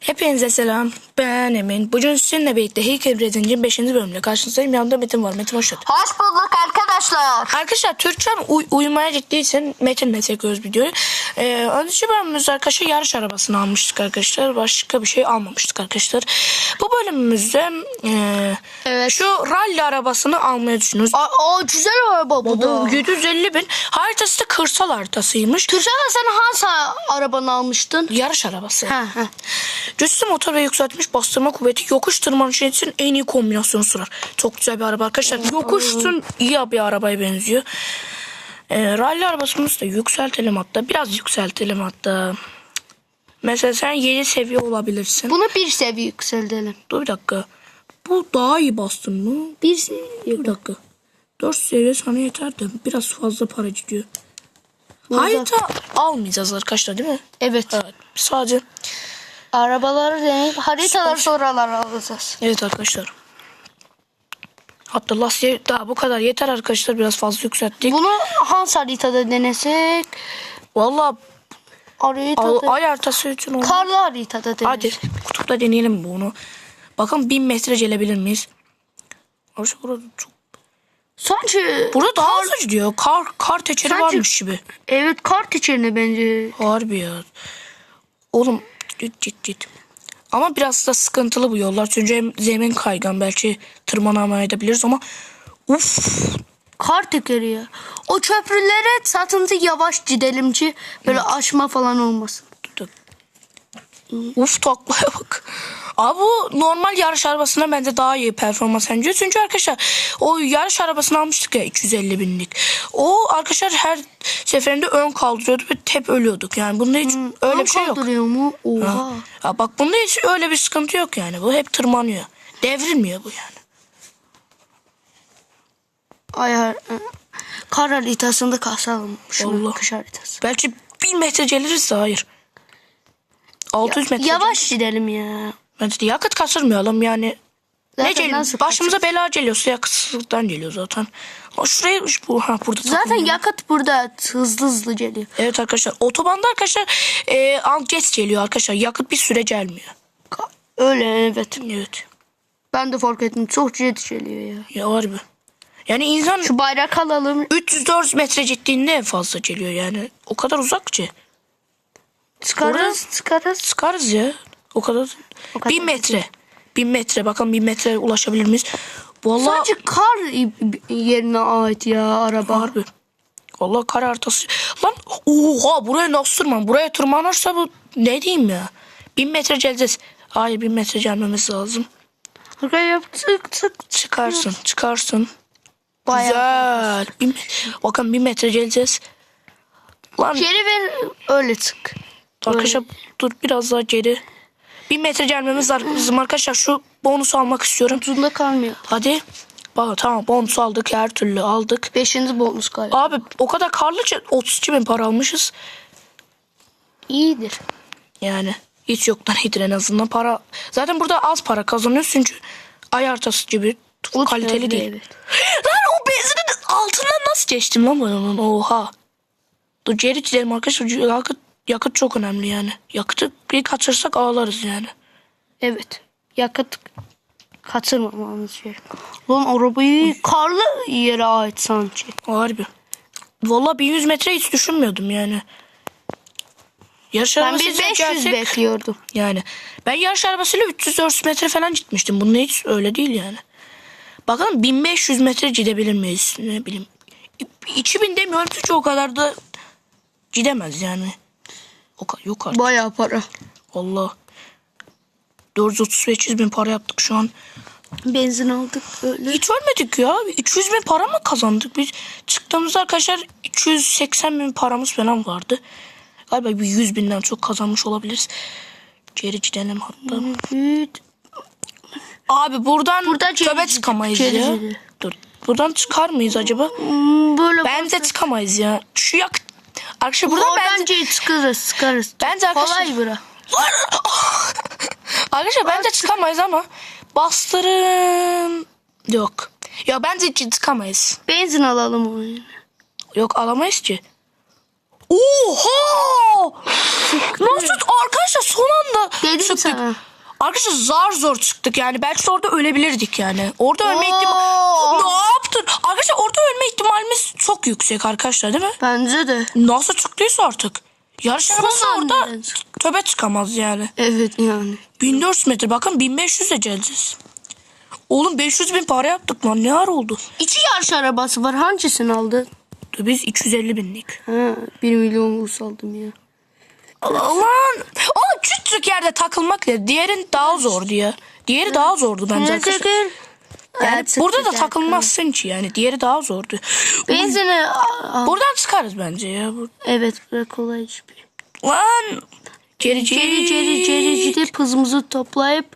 Hepinize selam. Ben Emin. Bugün sizinle birlikte Heykel Rezinc'in 5. bölümüyle karşınızdayım. Yanımda Metin var. Metin hoş geldin. Hoş bulduk arkadaşlar. Arkadaşlar Türkçem uy- uyumaya ciddiysen Metin'le çekiyoruz videoyu. Ee, önceki bölümümüzde arkadaşlar yarış arabasını almıştık arkadaşlar. Başka bir şey almamıştık arkadaşlar. Bu bölümümüzde e, Evet. şu rally arabasını almayı düşünüyoruz. Aa, aa, güzel araba bu da. Bu 750 bin. Haritası da kırsal haritasıymış. Türkçe'de sen hangi arabanı almıştın? Yarış arabası. Ha, ha. Güçlü motor ve yükseltmiş bastırma kuvveti yokuş tırmanışı için en iyi kombinasyonu sunar. Çok güzel bir araba arkadaşlar. Yokuşsun iyi bir arabaya benziyor. Ee, rally arabasımız da yükseltelim hatta. Biraz yükseltelim hatta. Mesela sen 7 seviye olabilirsin. Bunu bir seviye yükseltelim. Dur bir dakika. Bu daha iyi bastın mı? Bir. Bir dakika. 4 seviye sana yeter de biraz fazla para gidiyor. Harita almayacağız arkadaşlar değil mi? Evet. Evet. Sadece Arabaları deneyip haritaları sonralar alacağız. Evet arkadaşlar. Lastiği daha bu kadar yeter arkadaşlar biraz fazla yükselttik. Bunu hangi haritada denesek? Valla Haritada. ay haritası için oldu. Karlı haritada denesek. Hadi kutupta deneyelim bunu. Bakın 1000 metre gelebilir miyiz? Arkadaşlar burada çok... Sanki Burada daha hızlı gidiyor. Kar, kar teçeri Sanki- varmış gibi. evet kart içerine bence. Harbi ya. Oğlum git git git. Ama biraz da sıkıntılı bu yollar. Çünkü hem zemin kaygan belki tırmanamayabiliriz ama Uf Kar tekeri ya. O köprülere satıntı yavaş gidelim ki böyle aşma falan olmasın. Uf taklaya bak. Abi bu normal yarış arabasına bence daha iyi performans bence. Çünkü arkadaşlar o yarış arabasını almıştık ya 250 binlik. O arkadaşlar her seferinde ön kaldırıyordu ve hep ölüyorduk. Yani bunda hiç öyle bir şey yok. Kaldırıyor mu? Oha. Ya bak bunda hiç öyle bir sıkıntı yok yani. Bu hep tırmanıyor. Devrilmiyor bu yani. Ayar. Kar haritasında kasalım. Şunu Allah. kış haritası. Belki 1000 metre geliriz de hayır. 600 metre. Yavaş gidelim ya. Bence de yakıt kasırmayalım yani. Zaten ne gel- nasıl başımıza bela geliyorsa yakıtsızlıktan geliyor zaten. Ha, şuraya bu ha burada. Zaten takılıyor. yakıt burada hızlı hızlı geliyor. Evet arkadaşlar otobanda arkadaşlar e, geç geliyor arkadaşlar. Yakıt bir süre gelmiyor. Öyle evet. Evet. Ben de fark ettim. Çok jet geliyor ya. Ya harbi. Yani insan Şu bayrak alalım. 304 metre gittiğinde en fazla geliyor yani. O kadar uzak ki. Çıkarız çıkarız. Çıkarız ya. O kadar. O kadar 1000 metre. 1000 metre. Bakalım 1000 metre ulaşabilir miyiz? Vallahi Sadece kar yerine ait ya araba. Harbi. Vallahi kar haritası. Lan oha buraya nasıl tırman? Buraya tırmanırsa bu ne diyeyim ya? Bin metre geleceğiz. Hayır bin metre gelmemiz lazım. Arkaya yaptık tık. Çıkarsın çıkarsın. Bayağı. Güzel. Bin, bakın bin metre geleceğiz. Lan Geri ver öyle çık. arkadaşlar dur biraz daha geri. Bin metre gelmemiz lazım arkadaşlar. Şu bonusu almak istiyorum. Ucunda kalmıyor. Hadi. Bak tamam bonus aldık her türlü aldık. Beşinci bonus galiba. Abi o kadar karlıca 32 bin para almışız. İyidir. Yani hiç yoktan iyidir en azından para. Zaten burada az para kazanıyoruz çünkü ay haritası gibi Uç kaliteli değil. evet. Lan o benzinin altından nasıl geçtim lan ben onun oha. Dur geri gidelim arkadaşlar yakıt çok önemli yani. Yakıtı bir kaçırsak ağlarız yani. Evet. Yakıt kaçırmamamız gerek. Lan arabayı karlı yere ait sanki. Harbi. Valla 1100 metre hiç düşünmüyordum yani. Yarış Ben bir 500 gelsek- bekliyordum. Yani ben yarış arabasıyla 300-400 metre falan gitmiştim. Bunda hiç öyle değil yani. Bakalım 1500 metre gidebilir miyiz? Ne bileyim. 2000 demiyorum çünkü o kadar da gidemez yani. Yok artık. Bayağı para. Allah. 430-500 bin para yaptık şu an. Benzin aldık öyle. Hiç ölmedik ya. 200 bin para mı kazandık? Biz çıktığımızda arkadaşlar 280 bin paramız falan vardı. Galiba bir 100 binden çok kazanmış olabiliriz. Geri gidelim hatta. Evet. Abi buradan, Buradan geri- çıkamayız ya. Dur. Buradan çıkar mıyız acaba? Hmm, Böyle Bence çıkamayız ya. Şu yak... Arkadaşlar buradan bence... bence... çıkarız çıkarız. Bence arkadaşlar... Kolay bura. arkadaşlar bence çıkamayız ama bastırın... Yok. Ya bence hiç çıkamayız. Benzin alalım oyunu. Yok alamayız ki. Oha! Nasıl arkadaşlar son anda Dedim çıktık. sana. Arkadaşlar zar zor çıktık yani. Belki de orada ölebilirdik yani. Orada ölme ihtimali... Ne yaptın? Arkadaşlar orada ölme ihtimalimiz çok yüksek arkadaşlar değil mi? Bence de. Nasıl çıktıysa artık. Yarış arabası orada töbe çıkamaz yani. Evet yani. 1400 metre bakın 1500'e geleceğiz. Oğlum 500 bin para yaptık lan ne ara oldu? İki yarış arabası var. Hangisini aldın? Biz 250 binlik. Ha, 1 milyon aldım ya. Lan küçük yerde takılmak ya diğerin daha zor diye. Diğeri daha zordu bence arkadaşlar. Yani burada da takılmazsın ki yani diğeri daha zordu. Benzine... Aa, Buradan çıkarız bence ya. Evet bırak kolay iş bir. Lan. Ceri ceri ceri ceri hızımızı toplayıp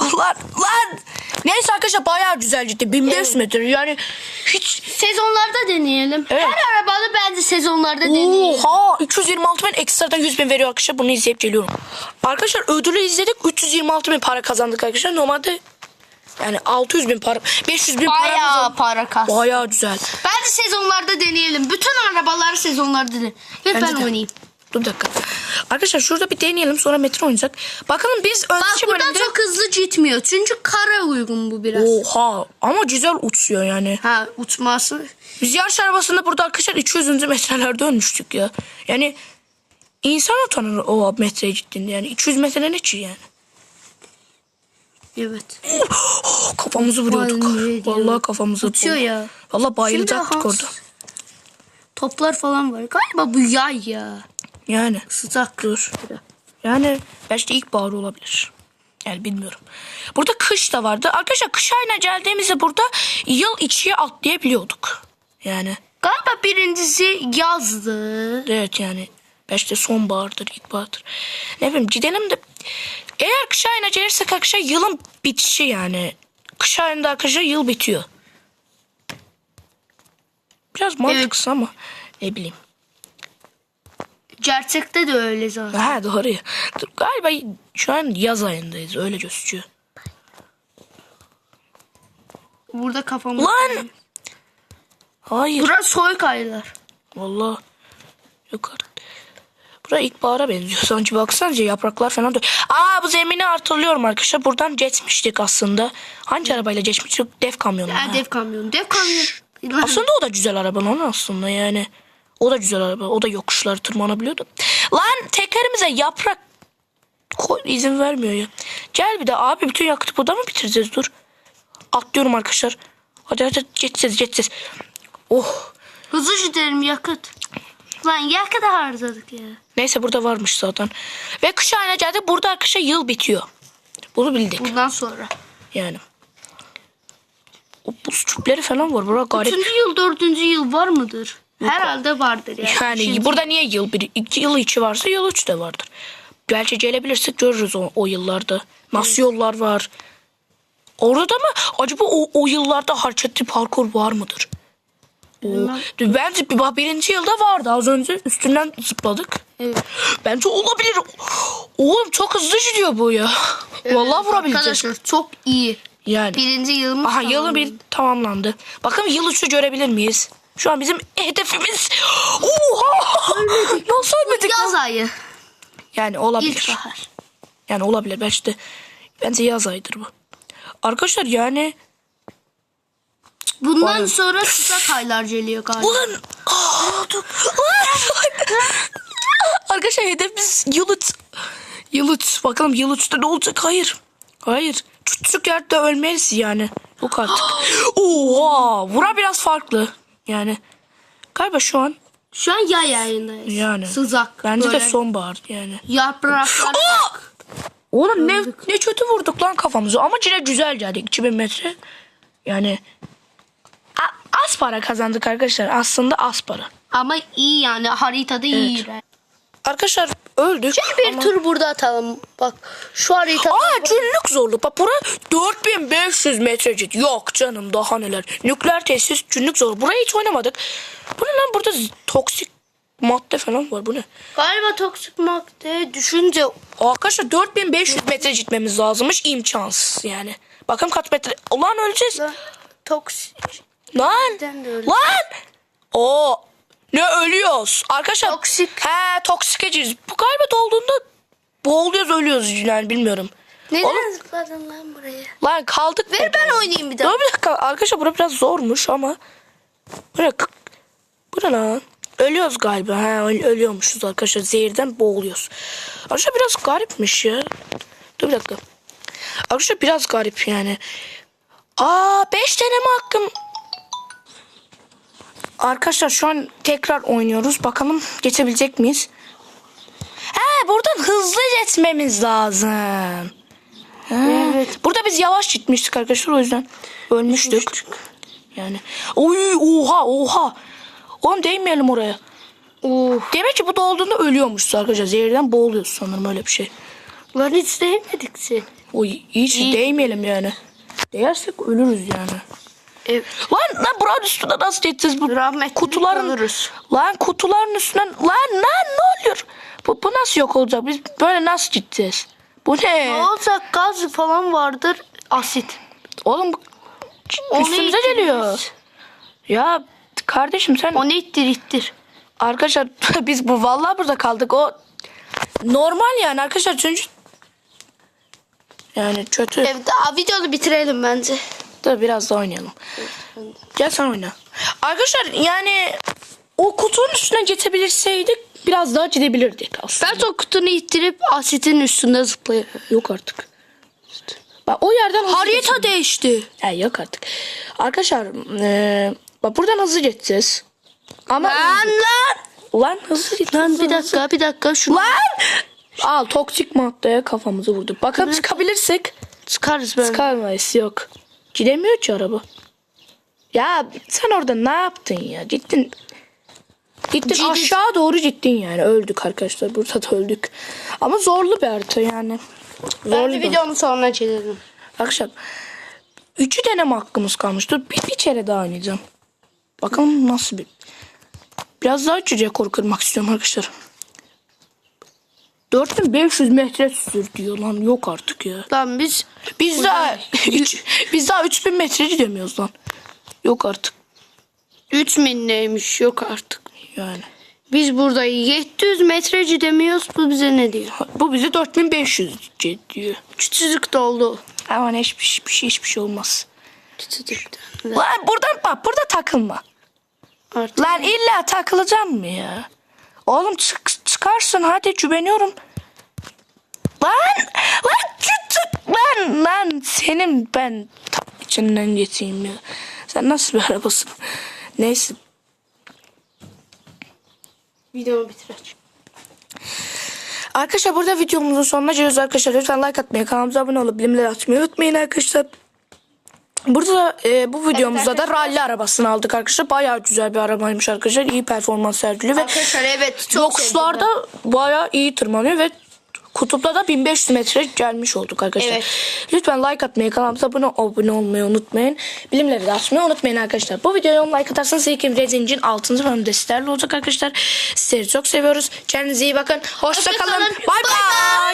Lan lan. Neyse arkadaşlar bayağı güzel ciddi. 1500 metre yani hiç sezonlarda deneyelim. Evet. Her arabalı bence sezonlarda deneyelim. Oha 326 bin ekstradan 100 bin veriyor arkadaşlar bunu izleyip geliyorum. Arkadaşlar ödülü izledik 326 bin para kazandık arkadaşlar normalde yani 600 bin para 500 bin para Bayağı para kas. Bayağı güzel. Bence sezonlarda deneyelim. Bütün arabaları sezonlarda deneyelim. Hep Bence ben de. oynayayım. Dur bir dakika. Arkadaşlar şurada bir deneyelim sonra metro oynayacak. Bakalım biz Bak önceki buradan bölümde... çok hızlı gitmiyor. Çünkü kara uygun bu biraz. Oha ama güzel uçuyor yani. Ha uçması. Biz yarış arabasında burada arkadaşlar 200. metrelerde ölmüştük ya. Yani insan utanır o metreye gittiğinde yani. 200 metre ne ki yani. Evet. Oh, kafamızı vuruyorduk. Vallahi. Vallahi kafamızı Uçuyor ya. Vallahi bayılacaktık orada. Toplar falan var. Galiba bu yay ya. Yani Sıcak. dur. Yani belki de ilkbahar olabilir. Yani bilmiyorum. Burada kış da vardı. Arkadaşlar kış ayına geldiğimizde burada yıl içiye atlayabiliyorduk. Yani Galiba birincisi yazdı. evet yani belki de sonbahardır, ilkbahardır. Ne bileyim gidelim de eğer kış ayına gelirsek arkadaşlar yılın bitişi yani. Kış ayında arkadaşlar yıl bitiyor. Biraz mantıksız ama ne bileyim. Gerçekte de öyle zaten. Ha doğru ya. Dur, Galiba şu an yaz ayındayız öyle gözüküyor. Burada kafamı... Lan! Hayır. Burası soğuk aylar. Vallahi yok artık. Bura ilkbahara benziyor. Sanki baksanıza yapraklar falan da. Aa bu zemini hatırlıyorum arkadaşlar. Buradan geçmiştik aslında. Hangi arabayla geçmiştik? Dev kamyonla. Ha, dev kamyon. Dev kamyon. Lan, Aslında o da güzel araba lan aslında yani. O da güzel araba. O da yokuşları tırmanabiliyordu. Lan tekerimize yaprak koy, izin vermiyor ya. Gel bir de abi bütün yakıtı burada mı bitireceğiz dur. Atlıyorum arkadaşlar. Hadi hadi geçeceğiz geçeceğiz. Oh. Hızlı gidelim yakıt. Lan yakıt harcadık ya. Neyse burada varmış zaten. Ve kış ayına geldik. Burada arkadaşlar yıl bitiyor. Bunu bildik Bundan sonra. yani. O buz küpleri falan var. Bura garip. Üçüncü yıl, dördüncü yıl var mıdır? Herhalde vardır yani. Yani Üçüncü- burada niye yıl bir, iki yıl içi varsa yıl üç de vardır. Belki gelebilirsek görürüz o, o yıllarda. Nasıl yollar var? Orada mı? Acaba o, o yıllarda hareketli parkur var mıdır? O, bence bir, bak birinci yılda vardı. Az önce üstünden zıpladık. Evet. Bence olabilir. Oğlum çok hızlı gidiyor bu ya. Vallahi vurabileceğiz. Arkadaşlar çok iyi. Yani. Birinci yılımız Aha yılı bir tamamlandı. Bakalım yıl üçü görebilir miyiz? Şu an bizim hedefimiz. Oha! Nasıl ölmedik Yaz ayı. Yani olabilir. İlkbahar. Yani olabilir. Belki de bence yaz ayıdır bu. Arkadaşlar yani Bundan Aynen. sonra sıcak aylar geliyor galiba. ulan! Arkadaşlar hedefimiz yıl üç. Yıl üç. Bakalım yıl üçte ne olacak? Hayır. Hayır. Küçük yerde ölmeyiz yani. Yok artık. Oha! Bura biraz farklı. Yani galiba şu an Şu an yay ayındayız. Yani. Sıcak. bence böyle de sonbahar yani. Yapraklar. Oğlum ne, ne kötü vurduk lan kafamızı ama yine güzel geldik 2000 metre. Yani az para kazandık arkadaşlar. Aslında az para. Ama iyi yani haritada iyi. Arkadaşlar öldük. Bir ama- tur burada atalım. Bak şu haritada. Aa günlük zorluk. Bak bura 4500 metrecik. Yok canım daha neler. Nükleer tesis günlük zor. Burayı hiç oynamadık. Bu ne lan burada toksik madde falan var. Bu ne? Galiba toksik madde düşünce Arkadaşlar 4500 metre gitmemiz lazımmış. imkansız yani. Bakın kaç metre. Ulan öleceğiz. toksik. Lan. De öyle. Lan. O Ne ölüyoruz? Arkadaşlar. Toksik. He toksik geçiyoruz. Bu galiba dolduğunda boğuluyoruz ölüyoruz yani bilmiyorum. Neden Oğlum- zıpladın lan buraya? Lan kaldık. Ver ben oynayayım bir daha. Dur bir dakika. Arkadaşlar bura biraz zormuş ama. Böyle bu ne lan? Ölüyoruz galiba. Ha, öl- ölüyormuşuz arkadaşlar. Zehirden boğuluyoruz. Arkadaşlar biraz garipmiş ya. Dur bir dakika. Arkadaşlar biraz garip yani. Aa 5 deneme hakkım. Arkadaşlar şu an tekrar oynuyoruz. Bakalım geçebilecek miyiz? He buradan hızlı geçmemiz lazım. Ha, Evet. Burada biz yavaş gitmiştik arkadaşlar o yüzden ölmüştük. Yani. Oy oha oha. Oğlum değmeyelim oraya. Uh. Demek ki bu dolduğunda ölüyormuşuz arkadaşlar. Zehirden boğuluyoruz sanırım öyle bir şey. Lan hiç değmedik sen. Oy hiç İyi. değmeyelim yani. Değersek ölürüz yani. Evet. Lan lan buranın üstüne nasıl geçeceğiz bu Rahmetli kutuların kalırız. Lan kutuların üstünden lan lan ne oluyor? Bu, bu nasıl yok olacak? Biz böyle nasıl gideceğiz? Bu ne? Ne olacak gaz falan vardır. Asit. Oğlum Onu üstümüze ittiririz. geliyor. Ya kardeşim sen Onu ittir ittir. arkadaşlar biz bu vallahi burada kaldık. O normal yani arkadaşlar çünkü yani kötü. Evet daha videonu bitirelim bence. Da biraz daha oynayalım. Gel sen oyna. Arkadaşlar yani o kutunun üstüne geçebilirseydik biraz daha gidebilirdik aslında. Ben o kutunu ittirip asitin üstünde zıplayayım. Yok artık. Bak o yerden Harita geçelim. değişti. Ya yok artık. Arkadaşlar eee, bak buradan hızlı geçeceğiz. Ama Lan lan. Ulan hızlı git. Lan hızlı, bir hızlı. dakika bir dakika şunu Lan! Al toksik maddeye kafamızı vurduk. Bakalım çıkabilirsek. çıkarız ben. Çıkarmayız yok. Gidemiyor ki araba. Ya sen orada ne yaptın ya? Gittin. Gittin Ciddi- aşağı doğru gittin yani. Öldük arkadaşlar. Burada da öldük. Ama zorlu bir harita yani. Zorlu Bence bir videonun sonuna çekelim. Arkadaşlar. Üçü deneme hakkımız kalmıştır. Bir, bir kere daha oynayacağım. Bakalım nasıl bir. Biraz daha üç rekor kırmak istiyorum arkadaşlar. 4500 metre sür diyor lan. Yok artık ya. Lan biz Biz daha üç, biz daha 3000 metre gidemiyoruz lan. Yok artık 3 neymiş yok artık. yani. Biz burada 700 metre gidemiyoruz. Bu bize ne diyor? Bu bize 4500 diyor. Küçücük doldu. Ama hiçbir, hiçbir şey hiçbir şey olmaz. Küçücük. Lan buradan bak burada takılma. Artık. Lan illa takılacağım mı ya? Oğlum çık, çıkarsın hadi güveniyorum. Lan! Lan çık! Lan! Lan senin ben tam içinden geçeyim ya. Sen nasıl bir arabasın? Neyse. Videomu bitir Arkadaşlar burada videomuzun sonuna geliyoruz arkadaşlar. Lütfen like atmayı, kanalımıza abone olup bilimleri atmayı unutmayın arkadaşlar. Burada da, e, bu videomuzda da rally arabasını aldık arkadaşlar. Bayağı güzel bir arabaymış arkadaşlar. İyi performans sergiliyor ve Arkadaşlar evet çok yokuşlarda bayağı iyi tırmanıyor ve kutupta da 1500 metre gelmiş olduk arkadaşlar. Evet. Lütfen like atmayı, kanalımıza abone, abone olmayı unutmayın. Bilimleri de açmayı unutmayın arkadaşlar. Bu videoya 10 like atarsanız ilk Rezinc'in 6. bölümünde sizlerle olacak arkadaşlar. Sizleri çok seviyoruz. Kendinize iyi bakın. Hoşça kalın. Bay bay.